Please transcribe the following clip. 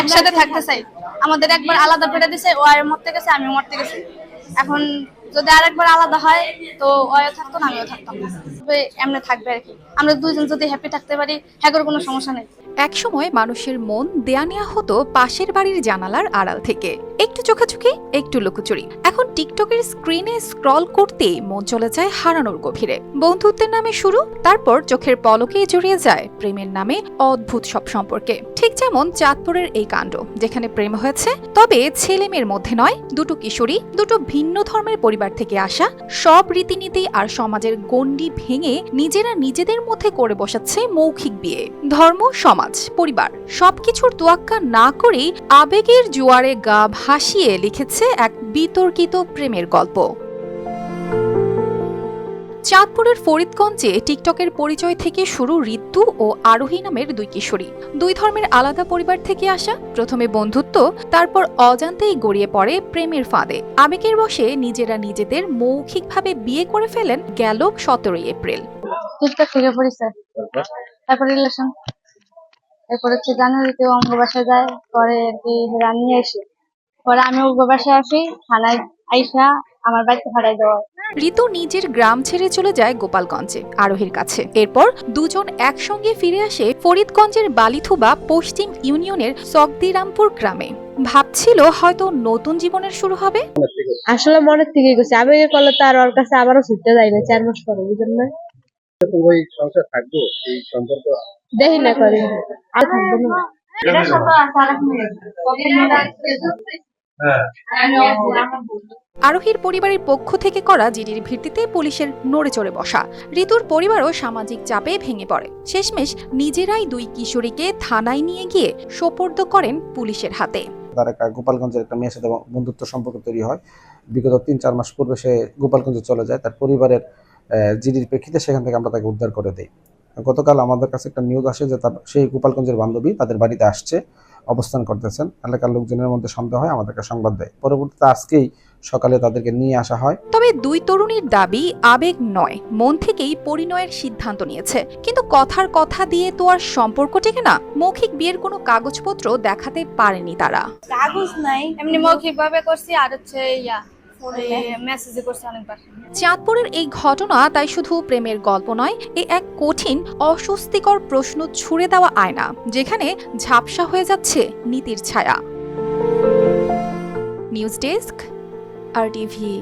একসাথে থাকতে চাই। আমাদের একবার আলাদা পেটে দিছে, ও আয় মরতে গেছে, আমিও মরতে গেছি। এখন যদি আরেকবার আলাদা হয়, তো ওয়ও থাকতো না, আমিও থাকতাম না। এমনি থাকবে আর কি। আমরা দুইজন যদি হ্যাপি থাকতে পারি হ্যাঁ কোনো সমস্যা নেই। একসময় মানুষের মন দেয়া নেওয়া হতো পাশের বাড়ির জানালার আড়াল থেকে। একটু চোখাচোখি, একটু লুকোচুরি। এখন টিকটকের স্ক্রিনে স্ক্রল করতেই মন চলে যায় হারানোর গভীরে। বন্ধুত্বের নামে শুরু, তারপর চোখের পলকেই জড়িয়ে যায় প্রেমের নামে অদ্ভুত সব সম্পর্কে। ঠিক যেমন চাঁদপুরের এই কাণ্ড, যেখানে প্রেম হয়েছে, তবে ছেলে মেয়ের মধ্যে নয়, দুটো কিশোরী, দুটো ভিন্ন ধর্মের পরিবার থেকে আসা, সব রীতিনীতি আর সমাজের গণ্ডি ভেঙে নিজেরা নিজেদের মধ্যে করে বসাচ্ছে মৌখিক বিয়ে। ধর্ম, সমাজ। পরিবার, সবকিছুর তোয়াক্কা না করেই আবেগের জোয়ারে গা ভাসিয়ে লিখেছে এক বিতর্কিত প্রেমের গল্প। চাঁদপুরের ফরিদগঞ্জে টিকটকের পরিচয় থেকে শুরু ঋতু ও আরোহী নামের দুই কিশোরী। দুই ধর্মের আলাদা পরিবার থেকে আসা, প্রথমে বন্ধুত্ব, তারপর অজান্তেই গড়িয়ে পড়ে প্রেমের ফাঁদে। আবেগের বসে নিজেরা নিজেদের মৌখিকভাবে বিয়ে করে ফেলেন গেল সতেরোই এপ্রিল। টিকটক থেকে তারপর রিলেশন। এরপর হচ্ছে জানুয়ারিতে অঙ্গ বাসায় যায় পরে আর কি রানি আসে। পরে আমি অঙ্গ বাসায় আসি থানায় আইসা আমার বাড়িতে ভাড়াই দেওয়া ঋতু নিজের গ্রাম ছেড়ে চলে যায় গোপালগঞ্জে আরোহীর কাছে। এরপর দুজন একসঙ্গে ফিরে আসে ফরিদগঞ্জের বালিথুবা পশ্চিম ইউনিয়নের সকদিরামপুর গ্রামে। ভাবছিল হয়তো নতুন জীবনের শুরু হবে। আসলে মনের থেকে গেছে। আবেগে করলে তো আর ওর কাছে আবারও ছুটতে যাই না চার মাস পরে বুঝলেন না? সংসার থাকব এই সম্পর্ক দেখি না করি। আর থাকব না। আরোহীর পরিবারের পক্ষ থেকে করা জিডির ভিত্তিতে পুলিশের নড়ে চড়ে বসা। ঋতুর পরিবারও সামাজিক চাপে ভেঙে পড়ে। শেষমেশ নিজেরাই দুই কিশোরীকে থানায় নিয়ে গিয়ে সোপর্দ করেন পুলিশের হাতে। তার একটা গোপালগঞ্জের একটা মেয়ের সাথে বন্ধুত্ব সম্পর্ক তৈরি হয়। বিগত তিন চার মাস পূর্বে সে গোপালগঞ্জে চলে যায়। তার পরিবারের জিডির প্রেক্ষিতে সেখান থেকে আমরা তাকে উদ্ধার করে দিই। গতকাল আমাদের কাছে একটা নিউজ আসে যে তার সেই গোপালগঞ্জের বান্ধবী তাদের বাড়িতে আসছে অবস্থান করতেছেন। এলাকার লোকজনের মধ্যে সন্দেহ হয় আমাদেরকে সংবাদ দেয়। পরবর্তীতে আজকেই সকালে তাদেরকে নিয়ে আসা হয়। তবে দুই তরুণীর দাবি আবেগ নয় মন থেকেই পরিণয়ের সিদ্ধান্ত নিয়েছে। কিন্তু কথার কথা দিয়ে তো আর সম্পর্ক টেকে না। মৌখিক বিয়ের কোনো কাগজপত্র দেখাতে পারেনি তারা। কাগজ নাই। এমনি মৌখিক ভাবে করছি আর হচ্ছে ইয়া চাঁদপুরের এই ঘটনা তাই শুধু প্রেমের গল্প নয় এ এক কঠিন অস্বস্তিকর প্রশ্ন ছুড়ে দেওয়া আয়না যেখানে ঝাপসা হয়ে যাচ্ছে নীতির ছায়া। নিউজ ডেস্ক আর টিভি